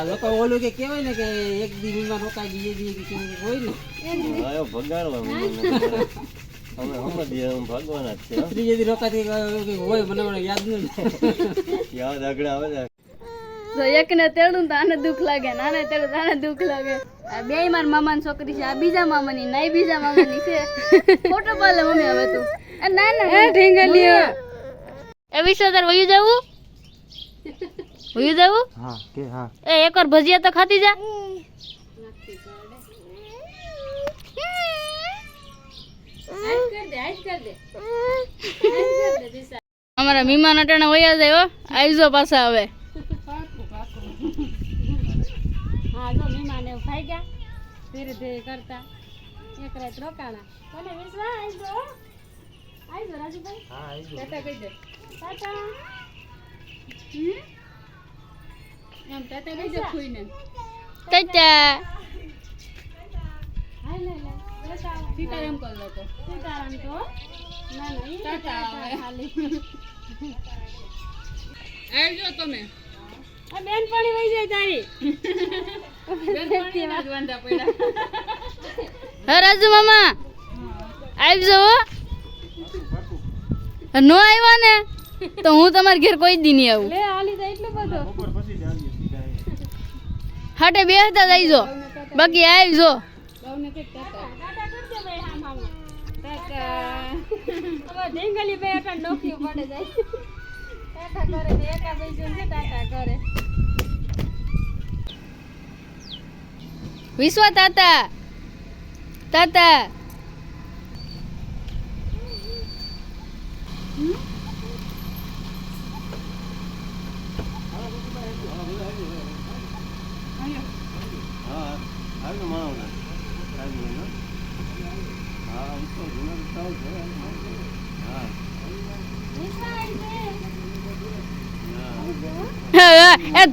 આ લોકો ઓલું કે કહેવાય ને કે એક દી રોકાય બીજે દી કે હોય ને. આયો ભગાડવા અમે સમજીએ હું ભગવાન છે ત્રીજે દી રોકાતી હોય મને મને યાદ નહીં યાદ આગળ આવે છે. તો એકને તેડું તો આને દુઃખ લાગે ને આને તેડું આને દુઃખ લાગે. આ બે મારા મામાની છોકરી છે આ બીજા મામાની ના ઈ બીજા મામાની છે. ફોટો પાડે મમ્મી હવે તું. ના ના ના. એ વિશે તાર વયું જવું? વયું દેવું હા કે હા. એ એકર ભજીયા તો ખાતી જા. અમારા મીમાન અટાણા વયા જાય હો. આવીજો પાછા હવે. હા જો મીમાન એવું ખાઈ ગયા ધીરે ધીરે કરતા એક રાત રોકાણા કોને વિશ્વા આવજો. આવજો રાજુભાઈ હા આવી ટાટા કહી દે. ટાટા. હમ? ટાટા સીતારામ કર લોકો સીતારામ તો. ના ના ટાટા ખાલી. આવજો તમે. આ બેન પાણી વહી જાય તારી. હે રાજુ મામા આવજો હો. નો આવ્યા ને તો હું તમારા ઘેર કોઈ દી નહીં આવું. લે આલી એટલું બધું. હાટે બે હતા જઈજો બાકી આવજો વિશ્વ તાતા. તાતા હા આવ્યો માણસ આવ્યો ને હા આમ તો જૂનો રસ્તાઓ છે હા એ તારા ના આવું તારા ના આવું આ ગામમાં છે? આ ગામમાં બહુ નીકળી જવા ને આ ગામમાં તો એ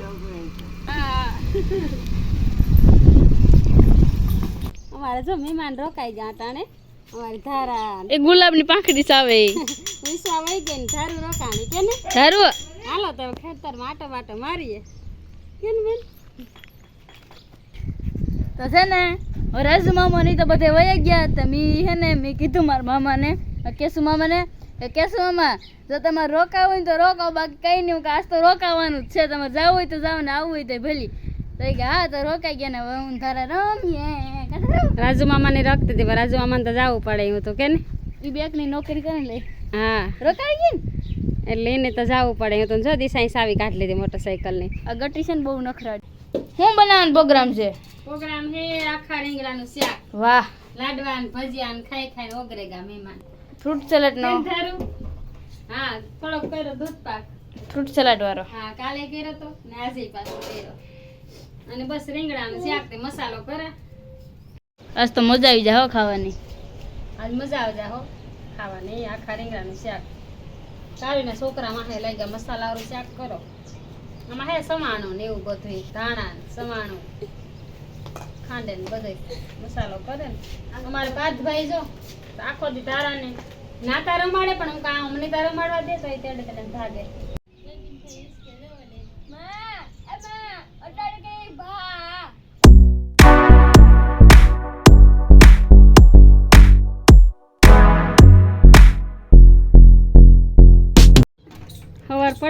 આવતો એ છે. અમારે જો મહેમાન રોકાઈ ગયા તાણે અમારી ધારા એ ગુલાબની પાંખડી સાવે વિશ્વા વહી ગઈ ને ધારું રોકાણી કે ને? ધારું. હાલો તો ખેતર માટો માટો મારીએ. કે બેન? તો છે ને રાજુ મામા ની તો બધે વયા ગયા તો મી હે ને મેં કીધું મારા મામાને. કેસુ મામાને કે કેસુ મામા જો તમારે રોકાવું હોય તો રોકાવ બાકી કઈ નહીં કે આજ તો રોકાવાનું જ છે. તમારે જવું હોય તો જાવ ને આવવું હોય તો ભલી. તો કે હા તો રોકાઈ ગયા ને હવે હું તારા રમીએ. રાજુ મામાને રાખતી હતી પણ રાજુ મામાને તો જવું પડે હું તો કે ને. એ બેકની નોકરી કરે લે હા. રોકાઈ ગઈ ને? એટલે એને તો જવું પડે. હું તો જો દિશાઈ સાવી કાઢી લીધી મોટરસાઇકલની આ ગટી છે ને બહુ નખરાડી હું બનાવવાનો પ્રોગ્રામ છે? પ્રોગ્રામ છે આખા રીંગણાનું શાક. વાહ. લાડવા ને ભજીયા ને ખાઈ ખાઈ ઓગરેગા મહેમાન. ફ્રૂટ સલાડ નો હા થોડોક કર્યો દૂધ પાક. ફ્રૂટ સલાડ વાળો હા કાલે કર્યો તો ને આજે પાછો કર્યો. અને બસ રીંગણાનું શાક તે મસાલો કરે આજ તો મજા આવી જાય હો ખાવાની. આજ મજા આવી જાય હો. ખાવાની આખા રીંગણાનું શાક. કાઢીને છોકરા માથે લઈ ગયા મસાલાવાળું શાક કરો. આમાં હે સમાણું ને એવું બધું ધાણા સમાણું. ખાંડે ને બધું મસાલો કરે ને. અમારે ભાઈ જો, આખો દી તારા ને નાતા રમાડે પણ હું કાં અમને તારા રમાડવા દે તો એ તેડે તેડે ભાગે.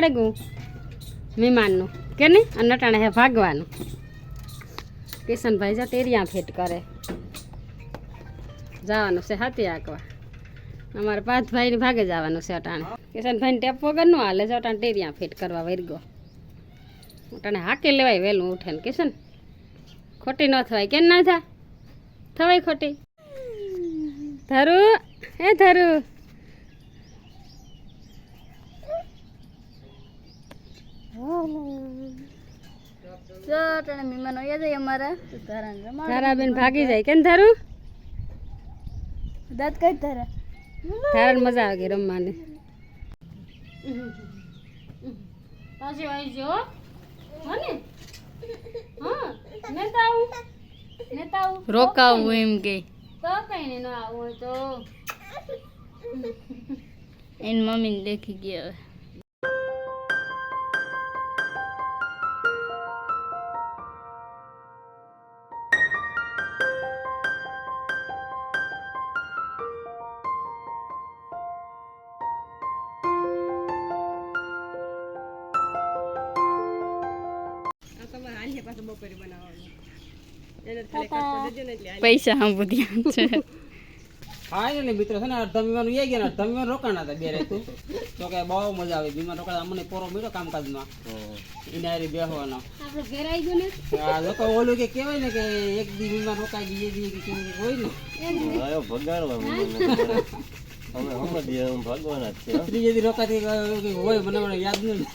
પડે ગયું મહેમાનનું કે નહીં? અને નટાણે હે ભાગવાનું. કિશનભાઈ જા જવાનું છે હાથી આંકવા અમારે પાંચ ભાઈને ભાગે જવાનું છે અટાણે. કિશનભાઈને ટેપ વગરનું હાલે છે અટાણે ટેરિયા ફેટ કરવા વર્ગો અટાણે હાકે લેવાય વહેલું ઉઠે ને કિશન, ખોટી ન થવાય. કેમ ના થા? થવાય ખોટી? ધરું, હે ધરું. તારાબેન ભાગી જાય કેમ થારું દાંત કઈ તારા તારા મજા આવે રમવાની. પાછી આવી આવું. રોકાવું એમ કે. તો નહીં આવું તો. એની મમ્મીને દેખી ગયા હવે. પૈસા આમ બધી છે. ફાઇનલી મિત્રો છે ને અડધા વિમાન ઉઈ ગયા ને અડધા વિમાન રોકાણ હતા બે રહેતું તો કે બહુ મજા આવી વિમાન રોકાણ અમને પોરો મળ્યો કામકાજમાં. એને હારી બેહવાનો. આપણે ઘેર આવી ગયું ને? આ લોકો ઓલું કે કહેવાય ને કે એક દી બીમાર રોકાઈ ગઈ એ દી કે હોય ને. આયો ભગાડવા જ છે. હો. ત્રીજે દી રોકાતી કે હોય મને મને યાદ નહીં.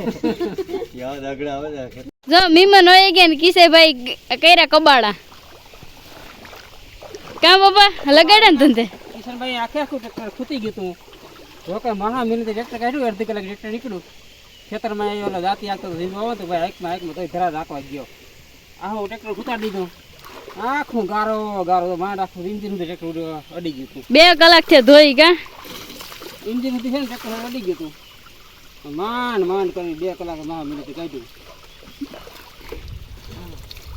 યાદ આગળ આવે છે. જો મીમન હોય ગયા ને કર્યા કબાડા. કા બાપા લગાડ્યા ને ધંધે? કિશનભાઈ આખે આખું ટ્રેક્ટર ખૂતી ગયું તું. જો કે મહા મહિને ટ્રેક્ટર કાઢ્યું અડધી કલાક ટ્રેક્ટર નીકળ્યું. ખેતરમાં એ ઓલો જાતી આવતો ધીમો આવે તો ભાઈ હાઈકમાં હાઈકમાં તોય ધરા રાખવા ગયો. આહો ટ્રેક્ટર ખૂતાડી દીધું. આખું ગારો ગારો માંડ આખું ઇન્જિન સુધી ટ્રેક્ટર અડી ગયું હતું. બે કલાકથી ધોઈ કા ઇન્જિન સુધી છે ને ટ્રેક્ટર અડી ગયું હતું. માંડ માંડ કરી બે કલાક મહા મિનિટ કાઢ્યું.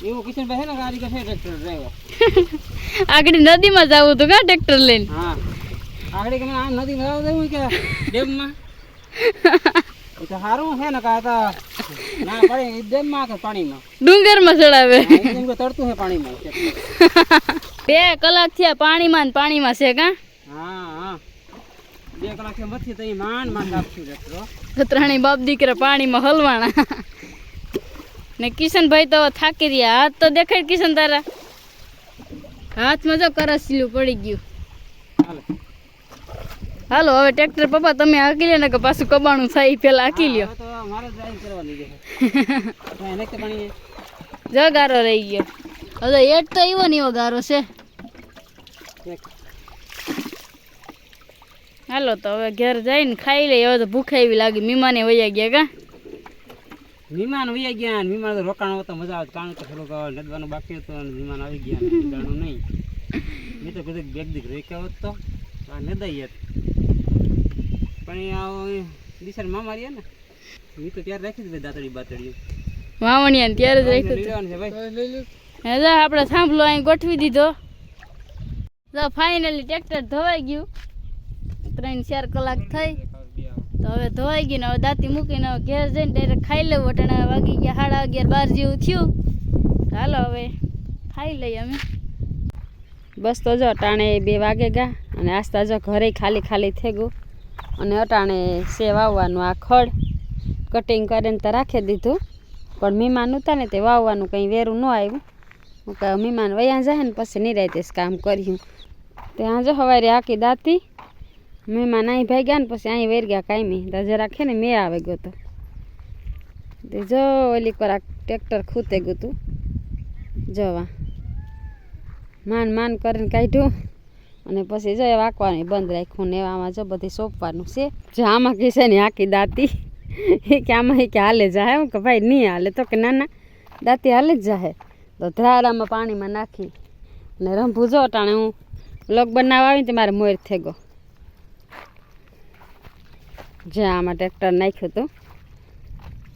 એવું કિશનભાઈ છે ને ગાડી કે છે ટ્રેક્ટર ડ્રાઈવર આગળ નદીમાં જવું હતું કા ટ્રેક્ટર લઈને? હા. આગળ કે આ નદીમાં જવું કે ડેમમાં? એ તો સારું છે ને કા તો ના પડે એ ડેમમાં કે પાણીમાં. ડુંગરમાં ચડાવે. એમ કે તરતું છે પાણીમાં બે કલાક થયા પાણીમાં ને પાણીમાં છે કા? હા હા. બે કલાકથી મથી તઈ માંડ માંડ આપશું તો. ત્રણેય બાપ દીકરા પાણીમાં હલવાણા ને કિશનભાઈ તો થાકી રહ્યા. હાથ તો દેખાય કિશન તારા. હાથમાં જો કરસીલું પડી ગયું. હાલો હવે ટ્રેક્ટર પપ્પા તમે હાકી લે ને કે પાછું કબાણું થાય પેલા હાકી લ્યો. જો ગારો રહી ગયો. હવે એટ તો એવો ને એવો ગારો છે. હાલો તો હવે ઘેર જઈને ખાઈ લઈએ. હવે તો ભૂખે એવી લાગી. મીમાને વયા ગયા કા? વિમાન વહી ગયા ને વિમાન રોકાણ હોતો મજા આવે. કારણ કે થોડુંક નદવાનું બાકી હતું અને વિમાન આવી ગયા ને. નહીં. મેં તો કીધું બેગ દીક રોક્યા હોત તો. આ નદાઈ હોત. પણ એ આવો મામા રહ્યા ને મેં તો ત્યારે રાખી દીધી દાતડી બાતડી વાવણિયા ને ત્યારે જ રાખ્યું હતું. છે ભાઈ. હે જો આપણે થાંભલો અહીં ગોઠવી દીધો. જો ફાઇનલી ટ્રેક્ટર ધોવાઈ ગયું. ત્રણ ચાર કલાક થઈ. તો હવે ધોવાઈ ગયું ને હવે દાંતી મૂકીને હવે ઘેર જઈને ડાયરેક્ટ ખાઈ લેવું. અટાણા વાગી ગયા સાડા અગિયાર બાર જેવું થયું. ચાલો હવે ખાઈ લઈએ અમે. બસ તો જો અટાણે બે વાગે ગયા અને આસ્તા જો ઘરે ખાલી ખાલી થઈ ગયું. અને અટાણે સેવ આવવાનું આ ખડ કટિંગ કરીને તો રાખી દીધું. પણ મહેમાન હતા ને તે વાવવાનું કંઈ વેરું ન આવ્યું. હું કહે, મહેમાન વયા જાય ને પછી નિરાયતે કામ કર્યું. ત્યાં જો સવારે આખી દાતી. મહેમાન અહીં ભાઈ ગયા ને પછી અહીં વેર ગયા કાંઈ તો દાજે છે ને મેં આવી ગયો તો. જો ઓલી કરાક ટ્રેક્ટર ખૂતે ગયું હતું જવા. માન માન કરીને કાઢ્યું. અને પછી જો એ વાંકવાનું બંધ રાખ્યું ને આમાં જો બધી સોંપવાનું છે. જો આમાં કહે છે ને આખી દાતી. એ કે આમાં એ કે હાલે જાય હું કે ભાઈ નહીં હાલે તો કે ના ના. દાંતી હાલે જ જાય તો ધ્રારામાં પાણીમાં નાખી ને રંભું જો ટાણે હું લોક બનાવવા આવીને તો મારે મોર થઈ ગયો. જ્યાં આમાં ટ્રેક્ટર નાખ્યું હતું.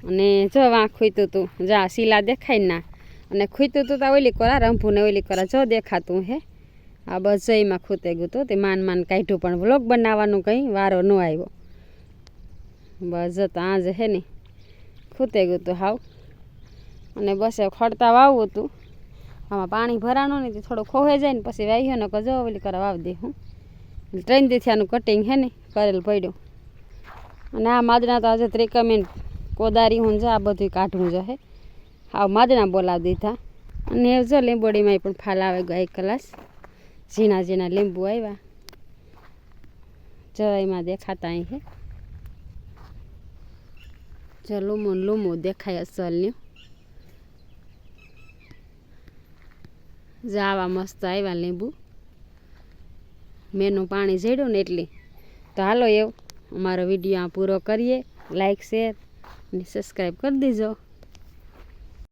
અને જો વાં ખૂતું હતું. જ્યાં શીલા દેખાય ના. અને ખૂતું હતું તો ઓલી કોરા રંભું ને ઓલી કોરા જો દેખાતું હે. આ જઈમાં ખૂતે ગયું હતું તે માન માન કાઢ્યું પણ વ્લોગ બનાવવાનું કંઈ વારો ન આવ્યો. બસ આ આજ હે ને ખૂતે ગયું હતું હાવ. અને બસ ખડતા વાવવું હતું. આમાં પાણી ભરાણું નહીં તે થોડું ખોવાઈ જાય ને પછી વાહ્યો ને કજો જો ઓલી કરવા વાવી દે હું. ત્રણ દીથી આનું કટિંગ હે ને કરેલ પડ્યું. અને આ માદના તો આજે ત્રિકમેન્ટ કોદારી હું જા, આ બધું કાઢવું જશે હા. માદના બોલાવી દીધા. અને જો લીંબોડીમાં પણ ફાલ આવે એક કલાસ. ઝીણા ઝીણા લીંબુ આવ્યા. જવાઈમાં દેખાતા અહીં છે જો લૂમો ને લૂમો દેખાય અસલનું. જાવા મસ્ત આવ્યા લીંબુ. મેનું પાણી ઝેડ્યું ને એટલી. તો હાલો એવું. અમારો વીડિયો આ પૂરો કરીએ. લાઈક શેર અને સબસ્ક્રાઈબ કરી દેજો.